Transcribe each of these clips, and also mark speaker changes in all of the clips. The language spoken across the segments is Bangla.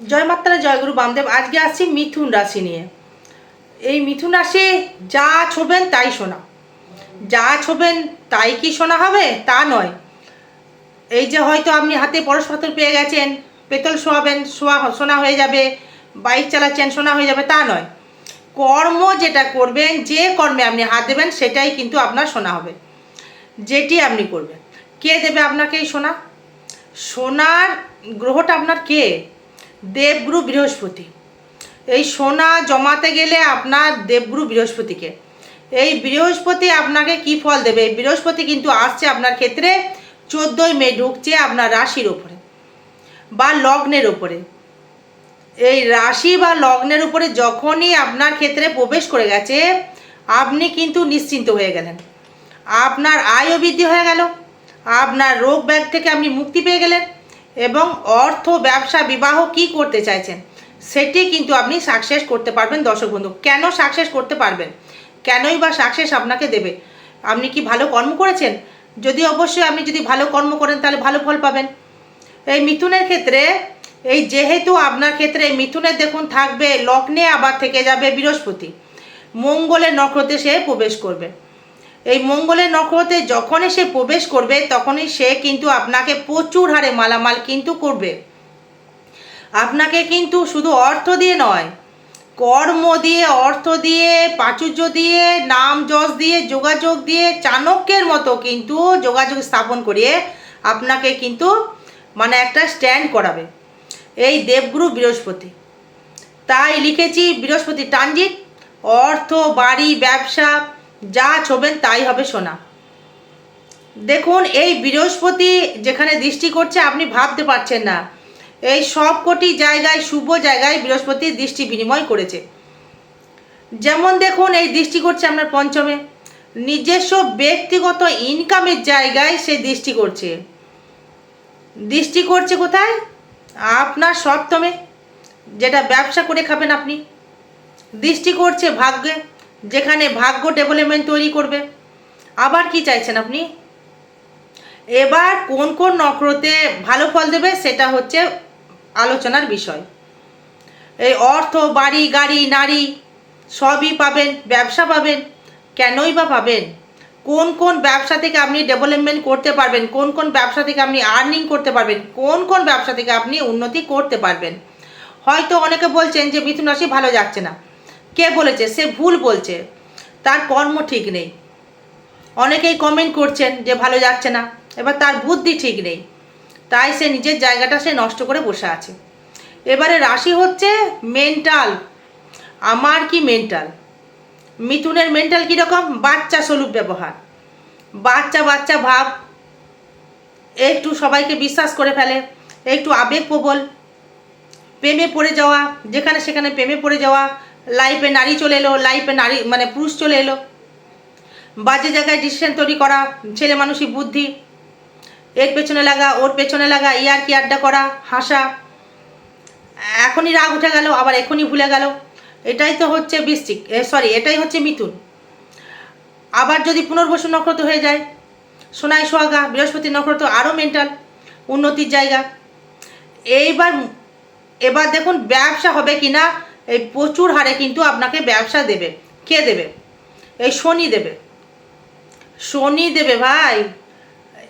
Speaker 1: জয় মাত্রা জয়গুরু বামদেব, আজকে আসছি মিথুন রাশি নিয়ে। এই মিথুন রাশি যা ছোবেন তাই শোনা। যা ছোবেন তাই কি শোনা হবে? তা নয়। এই যে হয়তো আপনি হাতে পরশ পাথর পেয়ে গেছেন, পেতল শোয়াবেন, শোয়া শোনা হয়ে যাবে, বাইক চালাচ্ছেন, শোনা হয়ে যাবে, তা নয়। কর্ম যেটা করবেন, যে কর্মে আপনি হাত দেবেন, সেটাই কিন্তু আপনার শোনা হবে। যেটি আপনি করবেন। কে দেবে আপনাকে এই সোনা সোনার গ্রহটা আপনার কে? দেবগুরু বৃহস্পতি। এই সোনা জমাতে গেলে আপনার দেবগুরু বৃহস্পতিকে। এই বৃহস্পতি আপনাকে কি ফল দেবে? এই বৃহস্পতি কিন্তু আসছে আপনার ক্ষেত্রে চোদ্দোই মে ঢুকছে আপনার রাশির ওপরে বা লগ্নের ওপরে। এই রাশি বা লগ্নের উপরে যখনই আপনার ক্ষেত্রে প্রবেশ করে গেছে, আপনি কিন্তু নিশ্চিন্ত হয়ে গেলেন। আপনার আয়ও বৃদ্ধি হয়ে গেল। আপনার রোগ ব্যাগ থেকে আপনি মুক্তি পেয়ে গেলেন। এবং অর্থ ব্যবসা বিবাহ কি করতে চাইছেন? সেটি কিন্তু আপনি সাকসেস করতে পারবেন, দর্শক বন্ধু। কেন সাকসেস করতে পারবেন? কেনই বা সাকসেস আপনাকে দেবে? আপনি কি ভালো কর্ম করেছেন? যদি অবশ্যই আপনি যদি ভালো কর্ম করেন, তাহলে ভালো ফল পাবেন। এই মিথুনের ক্ষেত্রে, এই যেহেতু আপনার ক্ষেত্রে মিথুনের দেখুন থাকবে, লগ্নে আবার থেকে যাবে বৃহস্পতি। মঙ্গলের নক্ষত্রে সে প্রবেশ করবে। এই মঙ্গলের নক্ষত্রে যখনই সে প্রবেশ করবে, তখনই সে কিন্তু আপনাকে প্রচুর হারে মালামাল কিন্তু করবে। আপনাকে কিন্তু শুধু অর্থ দিয়ে নয়, কর্ম দিয়ে, অর্থ দিয়ে, প্রাচুর্য দিয়ে, নাম যশ দিয়ে, যোগাযোগ দিয়ে, চাণক্যের মতো কিন্তু যোগাযোগ স্থাপন করিয়ে আপনাকে কিন্তু মানে একটা স্ট্যান্ড করাবে। এই দেবগুরু বৃহস্পতি। তাই লিখেছি বৃহস্পতি ট্রানজিট, অর্থ, বাড়ি, ব্যবসা যা ছোবেন তাই হবে সোনা। দেখুন, এই বৃহস্পতি যেখানে দৃষ্টি করছে, আপনি ভাবতে পারছেন না। এই সবকটি জায়গায়, শুভ জায়গায় বৃহস্পতি দৃষ্টি বিনিময় করেছে। যেমন দেখুন, এই দৃষ্টি করছে আপনার পঞ্চমে। নিজস্ব ব্যক্তিগত ইনকামের জায়গায় সে দৃষ্টি করছে। দৃষ্টি করছে কোথায়? আপনার সপ্তমে, যেটা ব্যবসা করে খাবেন আপনি। দৃষ্টি করছে ভাগ্যে। যেখানে ভাগ্য ডেভেলপমেন্ট তৈরি করবে। আবার কি চাইছেন আপনি? এবার কোন কোন নক্ষত্রে ভালো ফল দেবে সেটা হচ্ছে আলোচনার বিষয়। এই অর্থ, বাড়ি, গাড়ি, নারী সবই পাবেন, ব্যবসা পাবেন, কেনই বা পাবেন? কোন কোন ব্যবসা থেকে আপনি ডেভেলপমেন্ট করতে পারবেন? কোন কোন ব্যবসা থেকে আপনি আর্নিং করতে পারবেন? কোন কোন ব্যবসা থেকে আপনি উন্নতি করতে পারবেন? হয়তো অনেকে বলছেন যে মিথুন রাশি ভালো যাচ্ছে না। কে বলেছে? সে ভুল বলছে। তার কর্ম ঠিক নেই। অনেকেই কমেন্ট করছেন যে ভালো যাচ্ছে না। এবার তার বুদ্ধি ঠিক নেই। তাই সে নিজের জায়গাটা সে নষ্ট করে বসে আছে। এবারে রাশি হচ্ছে মেন্টাল আমার কি মেন্টাল মিথুনের মেন্টাল কীরকম? বাচ্চা স্বরূপ ব্যবহার। বাচ্চা বাচ্চা ভাব। একটু সবাইকে বিশ্বাস করে ফেলে। একটু আবেগপ্রবল প্রেমে পড়ে যাওয়া। যেখানে সেখানে প্রেমে পড়ে যাওয়া। লাইফে নারী চলে এলো লাইফে নারী মানে পুরুষ চলে এলো। বাজে জায়গায় ডিসিশন তৈরি করা, ছেলে মানুষই বুদ্ধি, এর পেছনে লাগা, ওর পেছনে লাগা, ইয়ার কি আড্ডা করা, হাসা। এখনই রাগ উঠে গেল, আবার এখনই ভুলে গেল। এটাই তো হচ্ছে বৃশ্চিক সরি এটাই হচ্ছে মিথুন। আবার যদি পুনর্বসু নক্ষত্র হয়ে যায়, সোনাই সোহাগা, বৃহস্পতি নক্ষত্র আরও মেন্টাল উন্নতির জায়গা। এইবার, এবার দেখুন ব্যবসা হবে কি না এই প্রচুর হারে কিন্তু আপনাকে ব্যবসা দেবে। কে দেবে? এই শনি দেবে। শনি দেবে ভাই।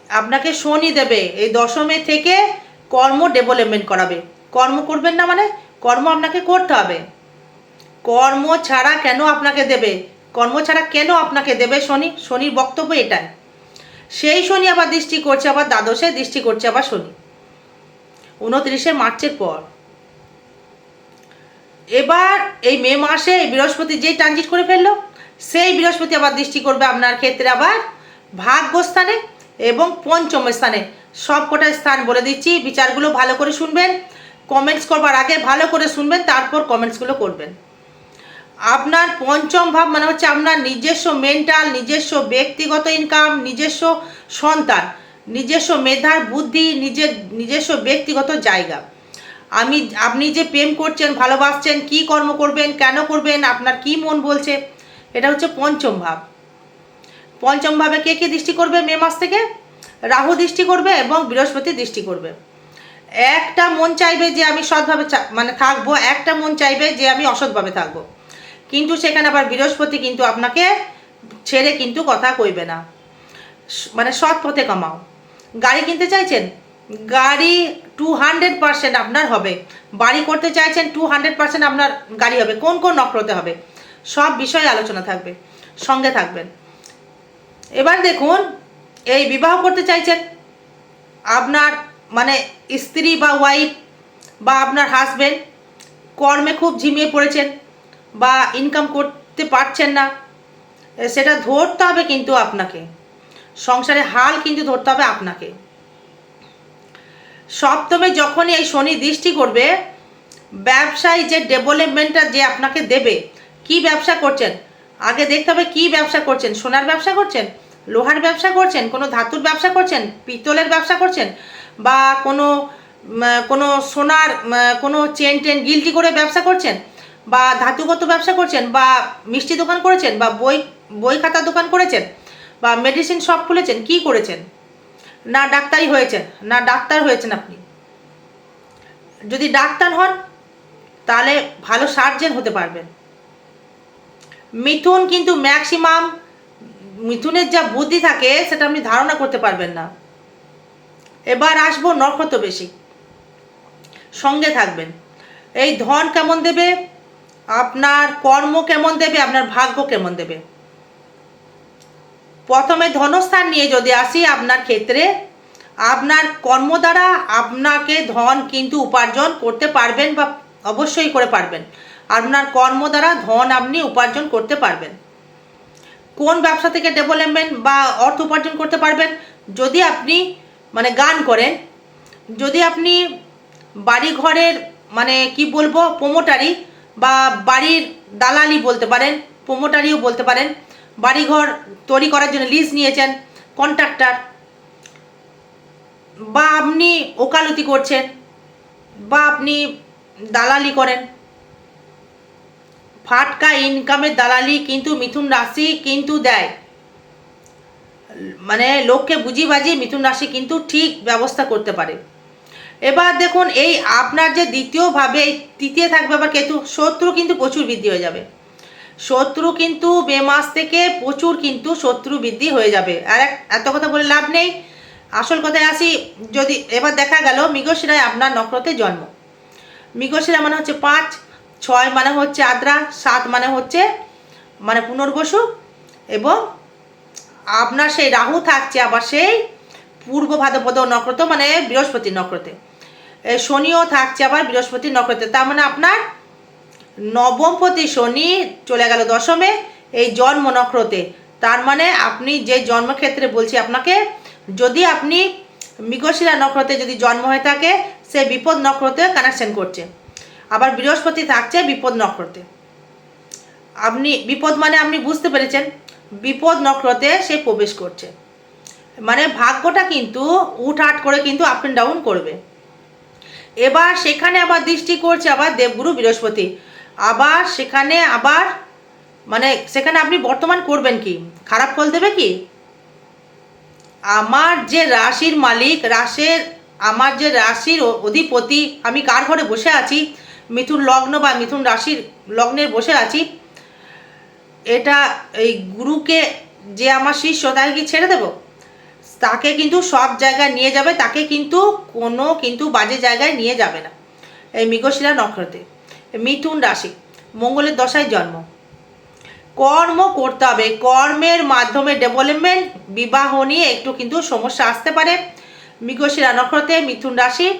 Speaker 1: আপনাকে শনি দেবে। এই দশমে থেকে কর্ম ডেভেলপমেন্ট করাবে। কর্ম করবেন না মানে কর্ম আপনাকে করতে হবে। কর্ম ছাড়া কেন আপনাকে দেবে? কর্ম ছাড়া কেন আপনাকে দেবে শনি? শনির বক্তব্য এটাই। সেই শনি আবার দৃষ্টি করছে, আবার দ্বাদশে দৃষ্টি করছে আবার শনি। উনত্রিশে মার্চের পর। এবার এই মে মাসে এই বৃহস্পতি যেই ট্রানজিট করে ফেলল, সেই বৃহস্পতি আবার দৃষ্টি করবে আপনার ক্ষেত্রে আবার ভাগ্যস্থানে এবং পঞ্চম স্থানে। সব কটা স্থান বলে দিচ্ছি, বিচারগুলো ভালো করে শুনবেন কমেন্টস করবার আগে ভালো করে শুনবেন, তারপর কমেন্টসগুলো করবেন। আপনার পঞ্চম ভাব মানে হচ্ছে আপনার নিজস্ব মেন্টাল নিজস্ব ব্যক্তিগত ইনকাম নিজস্ব সন্তান, নিজস্ব মেধার বুদ্ধি, নিজের, নিজস্ব ব্যক্তিগত জায়গা। আমি, আপনি যে প্রেম করছেন, ভালোবাসছেন, কি কর্ম করবেন, কেন করবেন, আপনার কি মন বলছে, এটা হচ্ছে পঞ্চম ভাব। পঞ্চম ভাবে কে কে দৃষ্টি করবে মে মাস থেকে? রাহু দৃষ্টি করবে এবং বৃহস্পতি দৃষ্টি করবে। একটা মন চাইবে যে আমি সৎভাবে মানে থাকব, একটা মন চাইবে যে আমি অসৎভাবে থাকব। কিন্তু সেখানে আবার বৃহস্পতি কিন্তু আপনাকে ছেড়ে কিন্তু কথা কইবে না। মানে সৎ পথে কামাও। গাড়ি কিনতে চাইছেন? গাড়ি টু হান্ড্রেড পার্সেন্ট আপনার হবে। বাড়ি করতে চাইছেন টু হান্ড্রেড পার্সেন্ট আপনার গাড়ি হবে। কোন কোন নক্ষত্রতে হবে? সব বিষয়ে আলোচনা থাকবে, সঙ্গে থাকবেন। এবার দেখুন, এই বিবাহ করতে চাইছেন, আপনার মানে স্ত্রী বা ওয়াইফ বা আপনার হাজবেন্ড কর্মে খুব ঝিমিয়ে পড়েছেন বা ইনকাম করতে পারছেন না, সেটা ধরতে হবে কিন্তু আপনাকে। সংসারে হাল কিন্তু ধরতে হবে আপনাকে। সপ্তমে যখনই এই শনি দৃষ্টি করবে, ব্যবসায় যে ডেভেলপমেন্টটা যে আপনাকে দেবে, কি ব্যবসা করছেন? আগে দেখতে হবে কী ব্যবসা করছেন? সোনার ব্যবসা করছেন? লোহার ব্যবসা করছেন? কোনো ধাতুর ব্যবসা করছেন? পিতলের ব্যবসা করছেন? বা কোনো কোনো সোনার কোনো চেন টেন গিলটি করে ব্যবসা করছেন? বা ধাতুগত ব্যবসা করছেন? বা মিষ্টি দোকান করেছেন? বা বই বই খাতা দোকান করেছেন? বা মেডিসিন শপ খুলেছেন? কি করেছেন? না ডাক্তারি হয়েছেন, না ডাক্তার হয়েছেন আপনি। যদি ডাক্তার হন, তাহলে ভালো সার্জেন হতে পারবেন। মিথুন কিন্তু ম্যাক্সিমাম, মিথুনের যা বুদ্ধি থাকে, সেটা আপনি ধারণা করতে পারবেন না। এবার আসব নক্ষত্র বেশি সঙ্গে থাকবেন। এই ধন কেমন দেবে? আপনার কর্ম কেমন দেবে? আপনার ভাগ্য কেমন দেবে? প্রথমে ধনস্থান নিয়ে যদি আসি আপনার ক্ষেত্রে, আপনার কর্ম দ্বারা আপনাকে ধন কিন্তু উপার্জন করতে পারবেন বা অবশ্যই করে পারবেন। আপনার কর্ম দ্বারা ধন আপনি উপার্জন করতে পারবেন। কোন ব্যবসা থেকে ডেভেলপমেন্ট বা অর্থ উপার্জন করতে পারবেন? যদি আপনি মানে গান করেন, যদি আপনি বাড়ি ঘরের মানে কি বলব প্রোমোটারি বা বাড়ির দালালি বলতে পারেন প্রোমোটারিও বলতে পারেন বাড়িঘর তৈরি করার জন্য লিজ নিয়েছেন কন্ট্রাক্টর বা আপনি ওকালতি করছেন, বা আপনি দালালি করেন। ফাটকা ইনকামের দালালি কিন্তু মিথুন রাশি কিন্তু দেয়। মানে লোককে বুঝি বাজিয়ে মিথুন রাশি কিন্তু ঠিক ব্যবস্থা করতে পারে। এবার দেখুন, এই আপনার যে দ্বিতীয়ভাবে এই তৃতীয় থাকবে আবার কেতু, শত্রু কিন্তু প্রচুর বৃদ্ধি হয়ে যাবে। শত্রু কিন্তু মে মাস থেকে প্রচুর কিন্তু শত্রু বৃদ্ধি হয়ে যাবে। আর এত কথা বলে লাভ নেই। আসল কথায় আসি, যদি এবার দেখা গেল মৃগশিরায় আপনার নক্ষত্রে জন্ম। মৃগশিরা মানে হচ্ছে পাঁচ, ছয় মানে হচ্ছে আদ্রা, সাত মানে হচ্ছে মানে পুনর্বসু এবং আপনার সেই রাহু থাকছে আবার সেই পূর্ব ভাদ্রপদ নক্ষত্র মানে বৃহস্পতি নক্ষত্রে। এ শনিও থাকছে আবার বৃহস্পতি নক্ষত্রে। তার মানে আপনার নবমপতি শনি চলে গেল দশমে, এই জন্ম নক্ষত্রে। তার মানে আপনি যে জন্মক্ষেত্রে বলছি আপনাকে, যদি আপনি মৃগশিরা নক্ষত্রে যদি জন্ম হয়ে থাকে, সে বিপদ নক্ষত্রে কানেকশন করছে। আবার বৃহস্পতি থাকছে বিপদ নক্ষত্রে। আপনি, বিপদ মানে আপনি বুঝতে পেরেছেন, বিপদ নক্ষত্রে সে প্রবেশ করছে। মানে ভাগ্যটা কিন্তু উঠহাট করে কিন্তু আপ অ্যান্ড ডাউন করবে। এবার সেখানে আবার দৃষ্টি করছে আবার দেবগুরু বৃহস্পতি। আবার সেখানে আবার মানে সেখানে আপনি বর্তমান করবেন কি? খারাপ ফল দেবে কি? আমার যে রাশির মালিক, রাশের, আমার যে রাশির অধিপতি, আমি কার ঘরে বসে আছি? মিথুন লগ্ন বা মিথুন রাশির লগ্নের বসে আছি। এটা এই গুরুকে যে আমার শিষ্য, তাকে কি ছেড়ে দেবো? তাকে কিন্তু সব জায়গায় নিয়ে যাবে, তাকে কিন্তু কোনো কিন্তু বাজে জায়গায় নিয়ে যাবে না। এই মৃগশিরা নক্ষত্রে। মিথুন রাশি, মঙ্গলের দশায় জন্ম। কর্ম করতে হবে। কর্মের মাধ্যমে ডেভেলপমেন্ট বিবাহ নিয়ে একটু কিন্তু সমস্যা আসতে পারে। মৃগশিরা নক্ষত্রে মিথুন রাশি।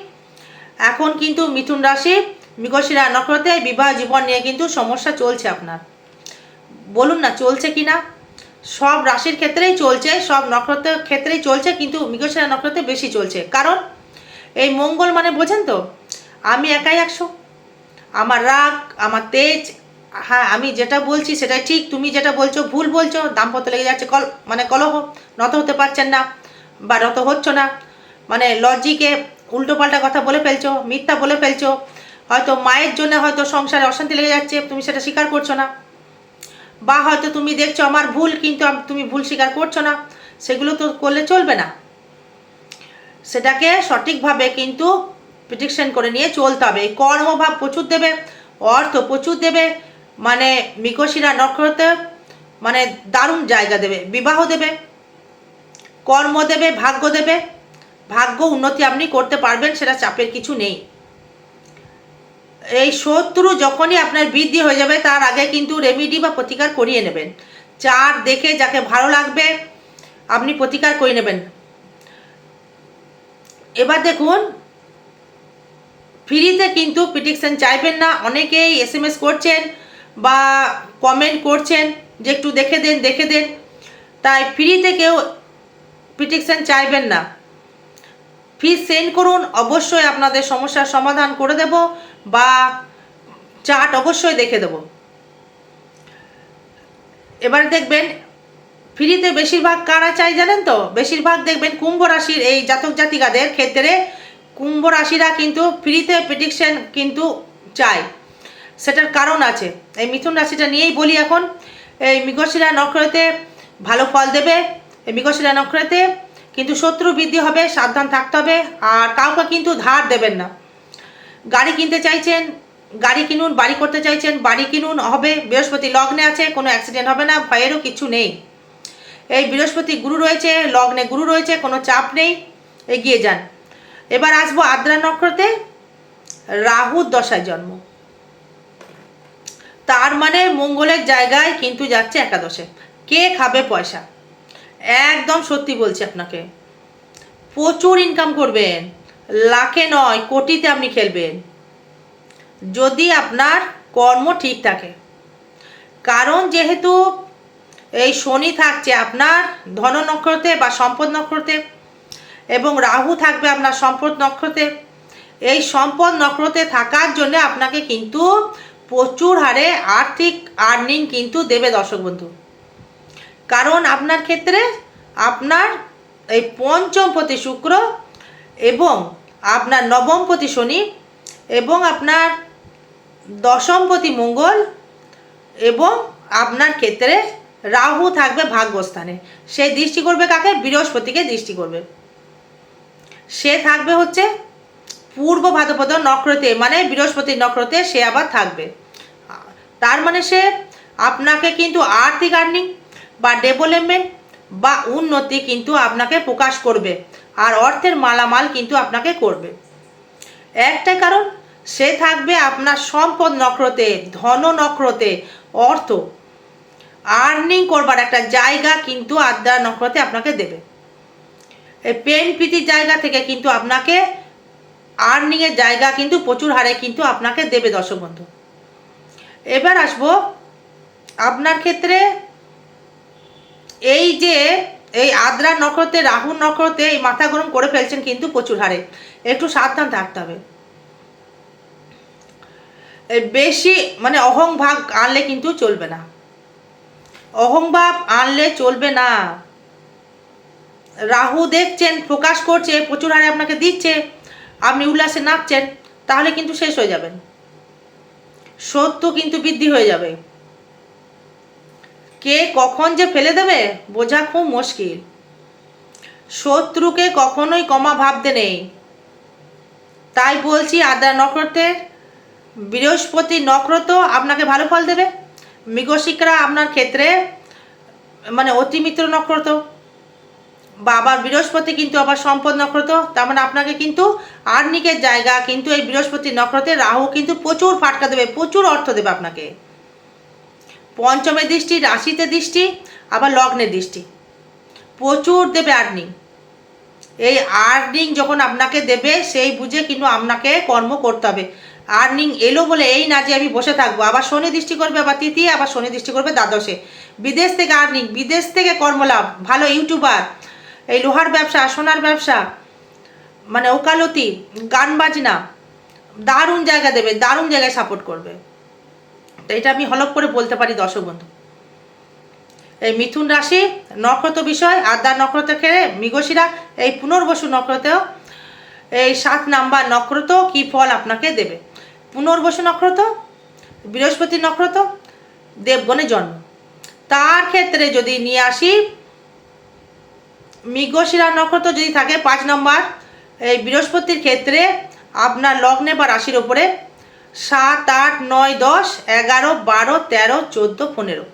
Speaker 1: এখন কিন্তু মিথুন রাশি, মৃগশিরা নক্ষত্রে বিবাহ জীবন নিয়ে কিন্তু সমস্যা চলছে আপনার। বলুন না, চলছে কি না সব রাশির ক্ষেত্রেই চলছে, সব নক্ষত্রের ক্ষেত্রেই চলছে, কিন্তু মৃগশিরা নক্ষত্রে বেশি চলছে। কারণ, এই মঙ্গল মানে বোঝেন তো, আমি একাই একশো। আমার রাগ, আমার তেজ হ্যাঁ আমি যেটা বলছি সেটাই ঠিক, তুমি যেটা বলছো ভুল বলছো, দাম্পত্য লেগে যাচ্ছে কল মানে কলহ, নত হতে পারছেন না বা রত হচ্ছ না। মানে লজিকে উল্টোপাল্টা কথা বলে ফেলছো, মিথ্যা বলে ফেলছো, হয়তো মায়ের জন্য হয়তো সংসারে অশান্তি লেগে যাচ্ছে, তুমি সেটা স্বীকার করছ না। বা হয়তো তুমি দেখছ আমার ভুল, কিন্তু তুমি ভুল স্বীকার করছ না। সেগুলো তো করলে চলবে না। সেটাকে সঠিকভাবে কিন্তু প্রিডিকশন করে নিয়ে চলতে হবে। কর্মভাব প্রচুর দেবে, অর্থ প্রচুর দেবে মানে মৃগশিরা নক্ষত্র মানে দারুণ জায়গা দেবে, বিবাহ দেবে, কর্ম দেবে, ভাগ্য দেবে, ভাগ্য উন্নতি আপনি করতে পারবেন সেটা চাপের কিছু নেই। এই শত্রু যখনই আপনার বৃদ্ধি হয়ে যাবে, তার আগে কিন্তু রেমিডি বা প্রতিকার করিয়ে নেবেন। চার, দেখে যাকে ভালো লাগবে, আপনি প্রতিকার করে নেবেন। এবার দেখুন ফ্রিতে কিন্তু পিটিকশন চাইবেন না। অনেকেই এস এম এস করছেন বা কমেন্ট করছেন যে একটু দেখে দেন দেখে দেন। তাই ফ্রিতে কেউ পিটিকশন চাইবেন না। ফিস সেন্ড করুন, অবশ্যই আপনাদের সমস্যার সমাধান করে দেব বা চার্ট অবশ্যই দেখে দেব। এবার দেখবেন ফ্রিতে বেশিরভাগ কারা চাই জানেন তো? বেশিরভাগ দেখবেন কুম্ভ রাশির এই জাতক জাতিকাদের ক্ষেত্রে কুম্ভ রাশিরা কিন্তু ফ্রিতে প্রেডিকশন কিন্তু চায়। সেটার কারণ আছে। এই মিথুন রাশিটা নিয়েই বলি এখন, এই মৃগশিরা নক্ষত্রে ভালো ফল দেবে, এই মৃগশিরা নক্ষত্রে কিন্তু শত্রু বৃদ্ধি হবে, সাবধান থাকতে হবে, আর কাউকে কিন্তু ধার দেবেন না। গাড়ি কিনতে চাইছেন, গাড়ি কিনুন, বাড়ি করতে চাইছেন, বাড়ি কিনুন, হবে, বৃহস্পতি লগ্নে আছে, কোনো অ্যাক্সিডেন্ট হবে না, ভয়েরও কিছু নেই। এই বৃহস্পতি গুরু রয়েছে, লগ্নে গুরু রয়েছে, কোনো চাপ নেই, এগিয়ে যান। এবার আসব আদ্রা নক্ষত্রে রাহুর দশায় জন্ম। তার মানে মঙ্গলের জায়গায় কিন্তু যাচ্ছে একাদশে। কে খাবে পয়সা? একদম সত্যি বলছি আপনাকে। প্রচুর ইনকাম করবেন। লাখে নয়, কোটিতে আপনি খেলবেন। যদি আপনার কর্ম ঠিক থাকে। কারণ যেহেতু এই শনি থাকছে আপনার ধন নক্ষত্রে বা সম্পদ নক্ষত্রে এবং রাহু থাকবে আপনার সম্পদ নক্ষত্রে। এই সম্পদ নক্ষত্রে থাকার জন্য আপনাকে কিন্তু প্রচুর হারে আর্থিক আর্নিং কিন্তু দেবে দর্শক বন্ধু। কারণ আপনার ক্ষেত্রে আপনার এই পঞ্চমপতি শুক্র এবং আপনার নবমপতি শনি এবং আপনার দশমপতি মঙ্গল এবং আপনার ক্ষেত্রে রাহু থাকবে ভাগ্যস্থানে। সে দৃষ্টি করবে কাকে? বৃহস্পতিকে দৃষ্টি করবে। সে থাকবে হচ্ছে পূর্ব ভাদ্রপদ নক্ষত্রে মানে বৃহস্পতির নক্ষত্রে সে আবার থাকবে। তার মানে সে আপনাকে কিন্তু আর্থিক আর্নিং বা ডেভেলপমেন্ট বা উন্নতি কিন্তু আপনাকে প্রকাশ করবে আর অর্থের মালামাল কিন্তু আপনাকে করবে। একটাই কারণ, সে থাকবে আপনার সম্পদ নক্ষত্রে, ধন নক্ষত্রে, অর্থ। আর্নিং করবার একটা জায়গা কিন্তু আদ্রা নক্ষত্রে আপনাকে দেবে। এই প্রেম প্রীতির জায়গা থেকে কিন্তু আপনাকে আর্নিংয়ের জায়গা কিন্তু প্রচুর হারে কিন্তু আপনাকে দেবে দর্শক বন্ধু। এবার আসব আপনার ক্ষেত্রে এই যে এই আদ্রা নক্ষত্রে, রাহু নক্ষত্রে এই মাথা গরম করে ফেলছেন কিন্তু প্রচুর হারে। একটু সাবধান থাকতে হবে। বেশি মানে অহংভাগ আনলে কিন্তু চলবে না। অহংভাব আনলে চলবে না। রাহু দেখছেন, প্রকাশ করছে, প্রচুর হারে আপনাকে দিচ্ছে, আপনি উল্লাসে নাচছেন, তাহলে কিন্তু শেষ হয়ে যাবেন। সত্য কিন্তু বৃদ্ধি হয়ে যাবে। কে কখন যে ফেলে দেবে, বোঝা খুব মুশকিল। শত্রুকে কখনোই কমা ভাবতে নেই। তাই বলছি আদ্রা নক্ষত্রের বৃহস্পতি নক্ষত্র আপনাকে ভালো ফল দেবে। মৃগশিকরা আপনার ক্ষেত্রে মানে অতিমিত্র নক্ষত্র। বা আবার বৃহস্পতি কিন্তু আবার সম্পদ নক্ষত্র, তার মানে আপনাকে কিন্তু আর্নিকের জায়গা, কিন্তু এই বৃহস্পতি নক্ষত্রে রাহু কিন্তু প্রচুর ফাটকা দেবে, প্রচুর অর্থ দেবে আপনাকে। পঞ্চমের দৃষ্টি, রাশিতে দৃষ্টি, আবার লগ্নের দৃষ্টি। প্রচুর দেবে আর্নিং। এই আর্নিং যখন আপনাকে দেবে, সেই বুঝে কিন্তু আপনাকে কর্ম করতে হবে। আর্নিং এলো বলে এই না যে আমি বসে থাকব, আবার শনি দৃষ্টি করবে, আবার তৃতীয়, আবার শনি দৃষ্টি করবে, দ্বাদশে। বিদেশ থেকে আর্নিং, বিদেশ থেকে কর্মলাভ, ভালো ইউটিউবার এই লোহার ব্যবসা, সোনার ব্যবসা মানে ওকালতি, গান বাজনা, দারুণ জায়গা দেবে, দারুণ জায়গায় সাপোর্ট করবে। তো এটা আমি হলপ করে বলতে পারি দর্শক বন্ধু। এই মিথুন রাশি, নক্ষত্র বিষয়, আদ্যা নক্ষত্র খেলে মৃগশিরা, এই পুনর্বসু নক্ষত্রেও এই সাত নাম্বার নক্ষত্র কি ফল আপনাকে দেবে? পুনর্বসু নক্ষত্র, বৃহস্পতি নক্ষত্র দেবগণে জন্ম। তার ক্ষেত্রে যদি নিয়ে আসি মৃগশিরা নক্ষত্র যদি থাকে, পাঁচ নম্বর, এই বৃহস্পতির ক্ষেত্রে আপনার লগ্নে বা রাশির ওপরে সাত, আট, নয়, দশ, এগারো, বারো, তেরো, চোদ্দ, পনেরো।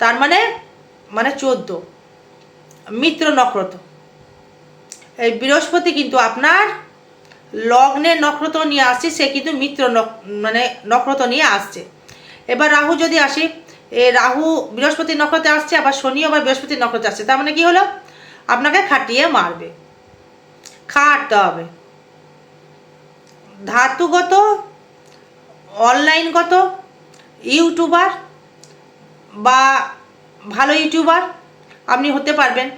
Speaker 1: তার মানে মানে চোদ্দ। মিত্র নক্ষত্র। এই বৃহস্পতি কিন্তু আপনার লগ্নের নক্ষত্র নিয়ে আসছে, সে কিন্তু মিত্র মানে নক্ষত্র নিয়ে আসছে। এবার রাহু যদি আসি, এ রাহু বৃহস্পতি নক্ষত্রে আসছে, আবার শনি আবার বৃহস্পতি নক্ষত্রে আসছে। তার মানে কি হলো? আপনাকে খাটিয়ে মারবে। খাটতে হবে। ধাতুগত, অনলাইনগত, ইউটিউবার বা ভালো ইউটিউবার আপনি হতে পারবেন।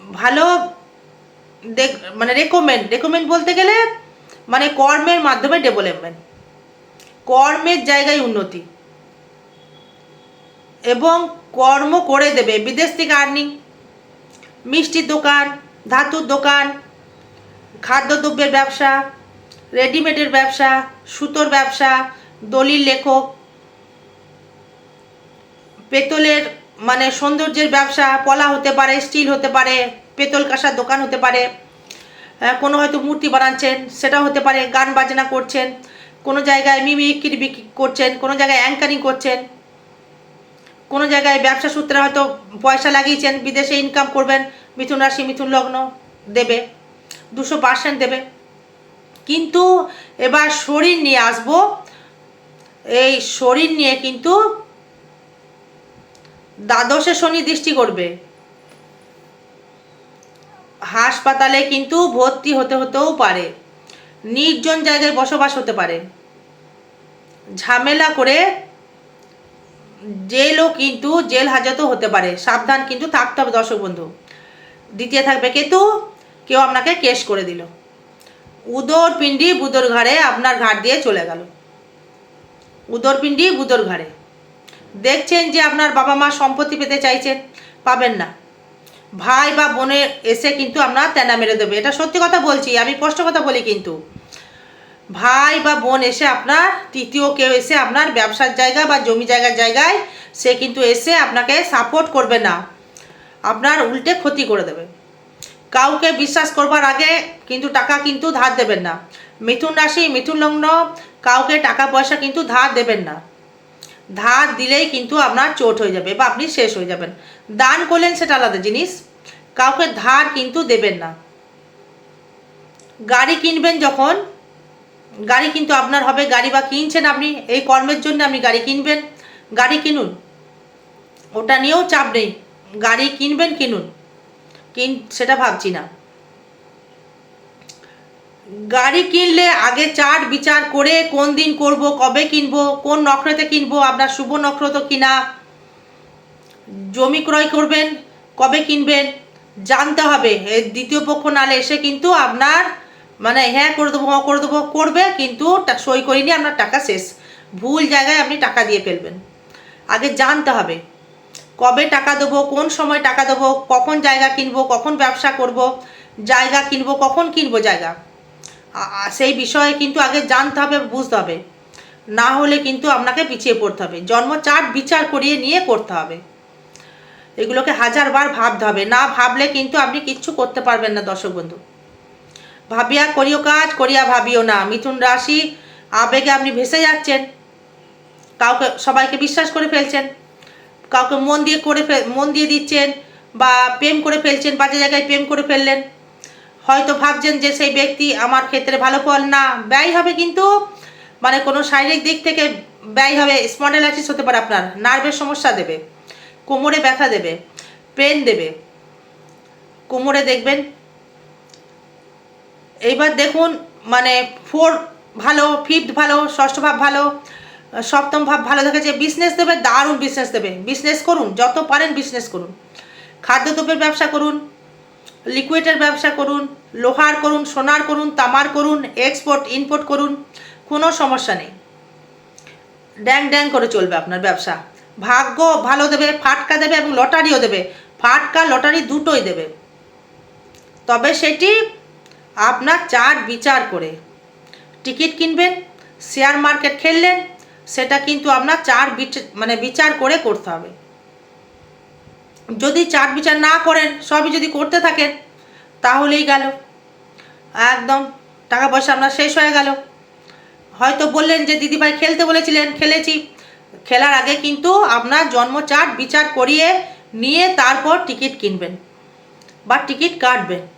Speaker 1: ভালো দেখ মানে রেকমেন্ড রেকমেন্ড বলতে গেলে মানে কর্মের মাধ্যমে ডেভেলপমেন্ট কর্মের জায়গায় উন্নতি এবং কর্ম করে দেবে, বিদেশ থেকে আর্নিং মিষ্টির দোকান, ধাতুর দোকান, খাদ্যদ্রব্যের ব্যবসা, রেডিমেডের ব্যবসা, সুতোর ব্যবসা, দলিল লেখক, পেতলের মানে সৌন্দর্যের ব্যবসা, পলা হতে পারে, স্টিল হতে পারে, পেতল কাঁসার দোকান হতে পারে কোনো হয়তো মূর্তি বানাচ্ছেন সেটা হতে পারে, গান বাজনা করছেন, কোনো জায়গায় মিমিক্রি বিক্রি করছেন, কোনো জায়গায় অ্যাঙ্কারিং করছেন কোনো জায়গায় ব্যবসা সূত্রে হয়তো পয়সা লাগিয়েছেন, বিদেশে ইনকাম করবেন, মিথুন রাশি, মিথুন লগ্ন দেবে, দুশো পার্সেন্ট দেবে। কিন্তু এবার শরীর নিয়ে আসব, এই শরীর নিয়ে কিন্তু দ্বাদশে শনি দৃষ্টি করবে। হাসপাতালে কিন্তু ভর্তি হতে হতেও পারে, নির্জন জায়গায় বসবাস হতে পারে। ঝামেলা করে জেলও কিন্তু জেল হাজতও হতে পারে। সাবধান কিন্তু থাকতে হবে দর্শক বন্ধু। দ্বিতীয় থাকবে কেতু। কেউ আপনাকে কেস করে দিল। উদর পিণ্ডি বুদর ঘাড়ে আপনার ঘাট দিয়ে চলে গেল। উদর পিণ্ডি বুদর ঘাড়ে। দেখছেন যে আপনার বাবা মা সম্পত্তি পেতে চাইছেন পাবেন না। ভাই বা বোনের এসে কিন্তু আপনার তেনা মেরে দেবে। এটা সত্যি কথা বলছি, আমি স্পষ্ট কথা বলি কিন্তু। ভাই বা বোন এসে আপনার, তৃতীয় কেউ এসে আপনার ব্যবসার জায়গা বা জমি জায়গার জায়গায়, সে কিন্তু এসে আপনাকে সাপোর্ট করবে না। আপনার উল্টে ক্ষতি করে দেবে। কাউকে বিশ্বাস করবার আগে কিন্তু টাকা কিন্তু ধার দেবেন না। মিথুন রাশি, মিথুন লগ্ন, কাউকে টাকা পয়সা কিন্তু ধার দেবেন না। ধার দিলেই কিন্তু আপনার চোট হয়ে যাবে বা আপনি শেষ হয়ে যাবেন। দান করলেন সেটা আলাদা জিনিস, কাউকে ধার কিন্তু দেবেন না। গাড়ি কিনবেন যখন গাড়ি কিন্তু আপনার হবে, গাড়ি বা কিনছেন আপনি, এই কর্মের জন্য আপনি গাড়ি কিনবেন। গাড়ি কিনুন। ওটা নিয়েও চাপ নেই। গাড়ি কিনবেন, কিনুন। কিন, সেটা ভাবছি না। গাড়ি কিনলে আগে চার্ট বিচার করে কোন দিন করব, কবে কিনব, কোন নক্ষত্রে কিনব, আপনার শুভ নক্ষত্র কিনা, জমি ক্রয় করবেন, কবে কিনবেন, জানতে হবে। দ্বিতীয় পক্ষ নালে এসে কিন্তু আপনার মানে হ্যাঁ করে দেবো হ্যাঁ করে দেবো, করবে, কিন্তু সই করিনি আপনার টাকা শেষ। ভুল জায়গায় আপনি টাকা দিয়ে ফেলবেন। আগে জানতে হবে, কবে টাকা দেবো, কোন সময় টাকা দেবো, কখন জায়গা কিনবো, কখন ব্যবসা করব, জায়গা কিনবো, কখন কিনবো জায়গা? সেই বিষয়ে কিন্তু আগে জানতে হবে, বুঝতে হবে। না হলে কিন্তু আপনাকে পিছিয়ে পড়তে হবে। জন্ম চার্ট বিচার করিয়ে নিয়ে করতে হবে। এগুলোকে হাজারবার ভাবতে হবে। না ভাবলে কিন্তু আপনি কিচ্ছু করতে পারবেন না, দর্শক বন্ধু। ভাবিয়া করিও কাজ, করিয়া ভাবিও না। মিথুন রাশি, আবেগে আপনি ভেসে যাচ্ছেন। কাউকে, সবাইকে বিশ্বাস করে ফেলছেন। কাউকে মন দিয়ে করে মন দিয়ে দিচ্ছেন বা প্রেম করে ফেলছেন বাজে জায়গায় প্রেম করে ফেললেন। হয়তো ভাবছেন যে সেই ব্যক্তি আমার ক্ষেত্রে ভালো ফল না। ব্যয় হবে কিন্তু মানে কোনো শারীরিক দিক থেকে ব্যয় হবে স্পন্ডালাইটিস হতে পারে আপনার। নার্ভের সমস্যা দেবে, কোমরে ব্যথা দেবে পেন দেবে। কোমরে দেখবেন এইবার দেখুন মানে ফোর ভালো ফিফথ ভালো, ষষ্ঠ ভাব ভালো, সপ্তম ভাব ভালো দেখেছে। বিজনেস দেবে, দারুণ বিজনেস দেবে। বিজনেস করুন, যত পারেন বিজনেস করুন। খাদ্যদ্রব্যের ব্যবসা করুন লিকুইডের ব্যবসা করুন, লোহার করুন, সোনার করুন, তামার করুন এক্সপোর্ট ইম্পোর্ট করুন, কোনো সমস্যা নেই। ড্যাং ড্যাং করে চলবে আপনার ব্যবসা। ভাগ্য ভালো দেবে, ফাটকা দেবে এবং লটারিও দেবে। ফাটকা, লটারি দুটোই দেবে। তবে সেটি আপনার চার বিচার করে। টিকিট কিনবেন, শেয়ার মার্কেট খেললেন, সেটা কিন্তু আপনার চার বিচ- মানে বিচার করে করতে হবে। যদি চার বিচার না করেন, সবই যদি করতে থাকেন, তাহলেই গেল। একদম, টাকা পয়সা আপনার শেষ হয়ে গেল। হয়তো বললেন যে, দিদিভাই খেলতে বলেছিলেন, খেলেছি। খেলার আগে কিন্তু আপনার জন্মচাট বিচার করিয়ে নিয়ে তারপর টিকিট কিনবেন বা টিকিট কাটবেন।